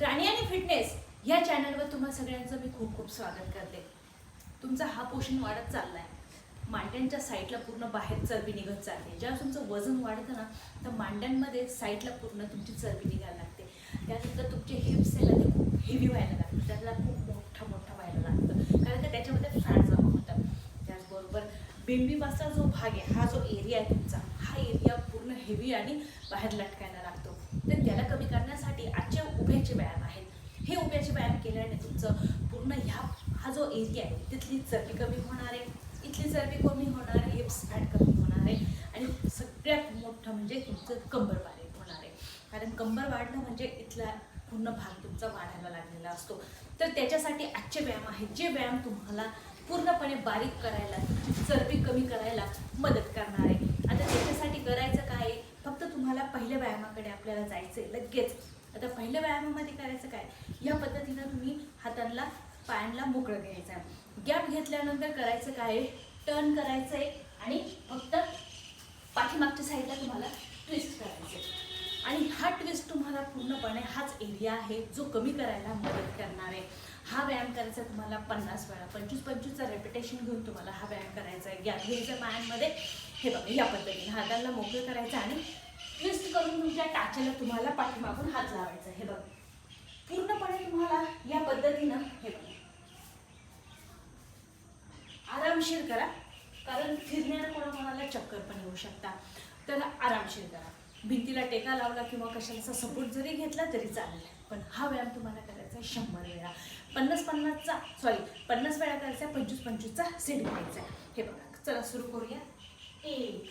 राणी आणि फिटनेस या चॅनलवर तुम्हा सगळ्यांचं मी खूप खूप स्वागत करते. तुमचा हा पोषण वाढत चाललाय. मांड्यांच्या साईडला पूर्ण बाहेर चरबी निघत चालते ज्यावेळेस तुमचं वजन वाढतं ना तर मांड्यांमध्ये साईडला पूर्ण तुमची चरबी निघायला लागते. त्यानंतर तुमचे हिप्स आहे ते खूप हेवी व्हायला लागतं. त्याला खूप मोठा मोठा व्हायला लागतं. कारण का त्याच्यामध्ये फॅट जमा होतं. त्याचबरोबर बिंबीपासचा जो भाग आहे हा जो एरिया आहे तुमचा हा एरिया पूर्ण हेवी आणि बाहेर लटकायला लागतो. तर त्याला कमी करण्यासाठी आजचे उभ्याचे व्यायाम आहेत. हे उभ्याचे व्यायाम केल्याने तुमचं पूर्ण ह्या हा जो एरिया आहे तिथली चरबी कमी होणार आहे. इथली चरबी कमी होणार आहे हिप्स फॅट कमी होणार आहे. आणि सगळ्यात मोठं म्हणजे तुमचं कंबर वाढ होणार आहे. कारण कंबर वाढणं म्हणजे इथला पूर्ण भाग तुमचा वाढायला लागलेला असतो. तर त्याच्यासाठी आजचे व्यायाम आहेत. जे व्यायाम तुम्हाला पूर्णपणे बारीक करायला चरबी कमी करायला मदत करणार आहे. आता त्याच्यासाठी करायचं तुम्हाला पहिल्या व्यायामाकडे आपल्याला जायचं आहे लगेच. आता पहिल्या व्यायामामध्ये करायचं काय? या पद्धतीनं तुम्ही हातांना पायांना मोकळं घ्यायचं. आहे गॅप घेतल्यानंतर करायचं काय? टर्न करायचं आहे आणि फक्त पाठीमागच्या साईडला तुम्हाला ट्विस्ट करायचं आहे आणि हा ट्विस्ट तुम्हाला पूर्णपणे हाच एरिया आहे जो कमी करायला मदत करणार आहे. हा व्यायाम करायचा तुम्हाला पन्नास वेळा. पंचवीस पंचवीसचा रेपिटेशन घेऊन तुम्हाला हा व्यायाम करायचा आहे. गॅप घ्यायचा पायांमध्ये हे बघा या पद्धतीने हाताला मोकळं करायचं आणि ट्विस्ट करून तुमच्या टाच्याला तुम्हाला पाठीमागून हात लावायचा हे बघा. पूर्णपणे तुम्हाला या पद्धतीनं हे बघा. आरामशीर करा. कारण फिरण्यानं कोणा कोणाला चक्कर पण येऊ शकता तर आरामशीर करा. भिंतीला टेका लावला किंवा कशाचा सपोर्ट जरी घेतला तरी चालेल. पण हा व्यायाम तुम्हाला करायचा आहे शंभर वेळा. पन्नास पन्नासचा सॉरी पन्नास वेळा करायचा आहे पंचवीस पंचवीसचा सेट घ्यायचा आहे. हे बघा. चला सुरू करूया. एक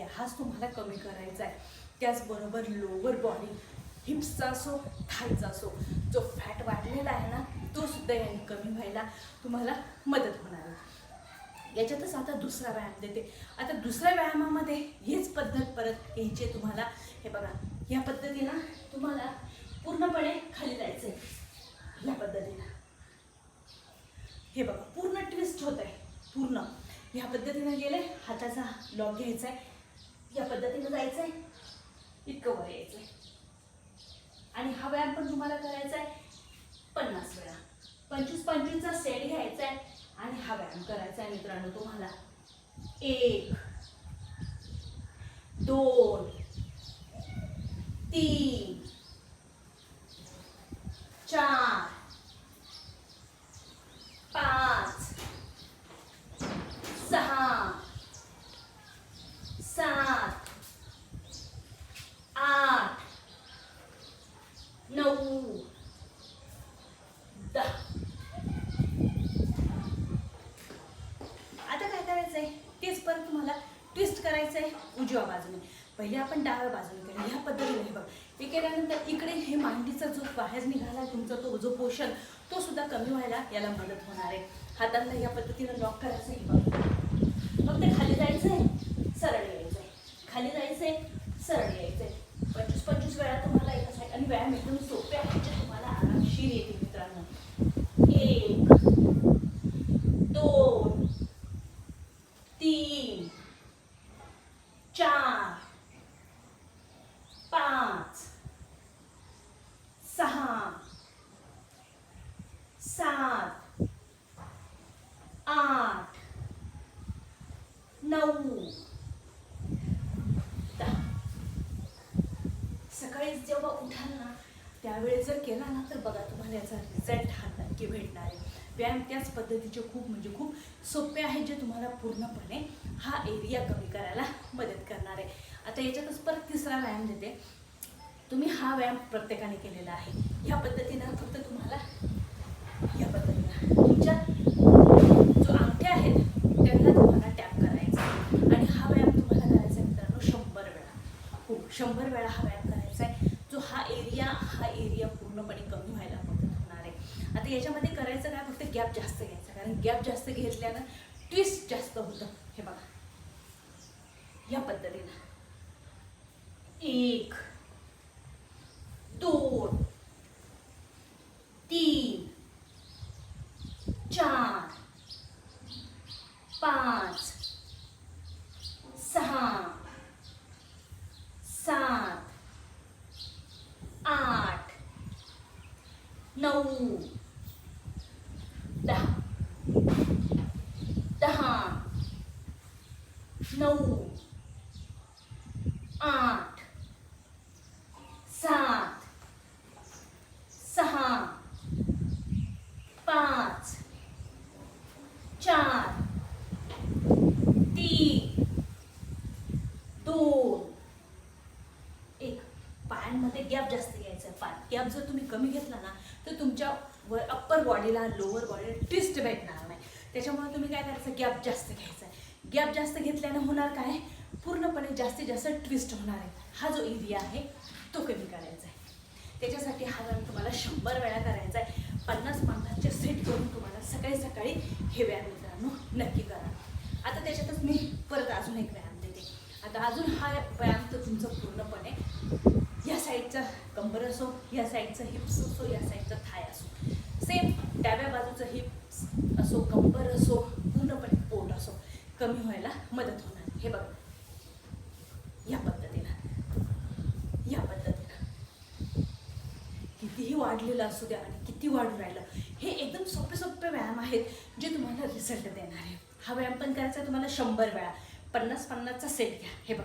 हा हाच तुम्हाला कमी करायचा आहे. त्याचबरोबर लोअर बॉडी हिप्सचा असो थायचा असो जो फॅट वाढलेला आहे ना तो सुद्धा याने कमी व्हायला तुम्हाला मदत होणार आहे. याच्यातच आता दुसरा व्यायाम देते. आता दुसऱ्या व्यायामामध्ये हेच पद्धत परत घ्यायची आहे तुम्हाला. हे बघा या पद्धतीनं तुम्हाला पूर्णपणे खाली जायचं आहे या पद्धतीनं हे बघा पूर्ण ट्विस्ट होत आहे पूर्ण. ह्या पद्धतीनं गेले हाताचा लॉक घ्यायचा आहे या पद्धतीनं जायचं आहे इतकं वर यायचं आहे आणि हा व्यायाम पण तुम्हाला करायचा आहे पन्नास वेळा. पंचवीस पंचवीसचा सेट घ्यायचा आहे आणि हा व्यायाम करायचा आहे मित्रांनो तुम्हाला. एक दोन तीन चार पाच सहा सात आठ नऊ दहा आता काय करायचंय तेच परत तुम्हाला ट्विस्ट करायचं आहे उजव्या बाजूने. पहिले आपण डाव्या बाजूने केलं ह्या पद्धतीने हे बघ. हे केल्यानंतर इकडे हे मांडीचा जो बाहेर निघाला तुमचा तो जो पोषण तो सुद्धा कमी व्हायला याला मदत होणार आहे. हातांना या पद्धतीनं लॉक करायचं हे बघ. फक्त खाली जायचंय सरळ यायचंय. खाली जायचंय सरळ यायचंय. पंचवीस पंचवीस वेळा तुम्हाला एका साईड आणि व्यायाम एकदम सोपे आहेत जे तुम्हाला आरामशीर येतील मित्रांनो एक दोन तीन चार पाच सहा सात आठ नऊ दहा. सकाळी जेव्हा उठाल ना त्यावेळेस जर केला ना तर बघा तुम्हाला याचा रिझल्ट हा नक्की भेटणार आहे. व्यायाम त्याच पद्धतीचे खूप म्हणजे खूप सोपे आहेत जे तुम्हाला पूर्णपणे हा एरिया कमी करायला मदत करणार. आहे आता याच्यातच परत तिसरा व्यायाम देते. तुम्ही हा व्यायाम प्रत्येकाने केलेला आहे. ह्या पद्धतीनं फक्त तुम्हाला या पद्धतीनं तुमच्या जो अंगठ्या आहेत त्यांना तुम्हाला टॅप करायचा आहे. आणि हा व्यायाम तुम्हाला करायचा आहे मित्रांनो शंभर वेळा. हो शंभर वेळा हा व्यायाम करायचा आहे. जो हा एरिया हा एरिया पूर्णपणे कमी व्हायला मदत आता याच्यामध्ये करायचं काय? फक्त गॅप जास्त घ्यायचा. कारण गॅप जास्त घेतल्यानं ट्विस्ट जास्त होतं. हे बघा. या पद्धतीनं. एक दोन तीन चार पाच सहा सात आठ नऊ दहा दहा नऊ आठ सात सहा पाच चार तीन दोन एक पायांमध्ये गॅप जास्त घ्यायचा पाय. गॅप जर तुम्ही कमी घेतला ना तर तुमच्या वर अप्पर बॉडीला लोअर बॉडीला ट्विस्ट भेटणार नाही. त्याच्यामुळे तुम्ही काय करायचं? गॅप जास्त घ्यायचा. आहे गॅप जास्त घेतल्याने होणार काय? पूर्णपणे जास्तीत जास्त ट्विस्ट होणार आहे. हा जो एरिया आहे तो कमी करायचा आहे. त्याच्यासाठी हा व्यायाम तुम्हाला शंभर वेळा करायचा आहे पन्नास पन्नासचे सेट करून तुम्हाला सकाळी सकाळी हे व्यायाम मित्रांनो नक्की करा. आता त्याच्यातच मी परत अजून एक व्यायाम देते. आता अजून हा व्यायाम तर तुमचं पूर्णपणे या साईडचा कंबर असो या साईडचा हिप्स असो या साईडचा थाय असो. सेम डाव्या बाजूचं हिप्स असो कंबर असो पूर्णपणे पोट असो कमी व्हायला मदत होणार. हे बघा. या पद्धतीनं. या पद्धतीनं. कितीही वाढलेलं असू द्या आणि किती वाढून राहिलं हे एकदम सोपे सोपे व्यायाम आहेत जे तुम्हाला रिझल्ट देणार आहे हा व्यायाम पण करायचा तुम्हाला शंभर वेळा. पन्नास पन्नासचा सेट घ्या. हे बघ.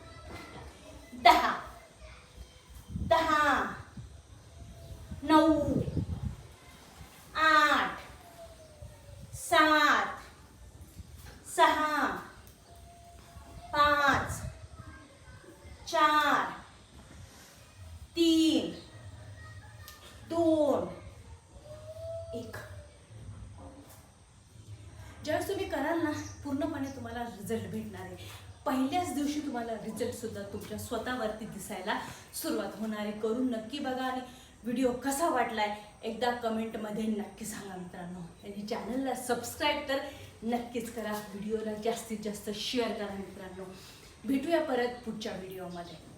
दोन. एक. ज्यावेळेस तुम्ही कराल ना पूर्णपणे तुम्हाला रिझल्ट भेटणार आहे. पहिल्याच दिवशी तुम्हाला रिझल्ट सुद्धा तुमच्या स्वतःवरती दिसायला सुरुवात होणार आहे. करून नक्की बघा आणि व्हिडिओ कसा वाटलाय एकदा कमेंटमध्ये नक्की सांगा मित्रांनो. आणि चॅनलला सबस्क्राईब तर नक्कीच करा. व्हिडिओला जास्तीत जास्त शेअर करा मित्रांनो. भेटूया परत पुढच्या व्हिडिओमध्ये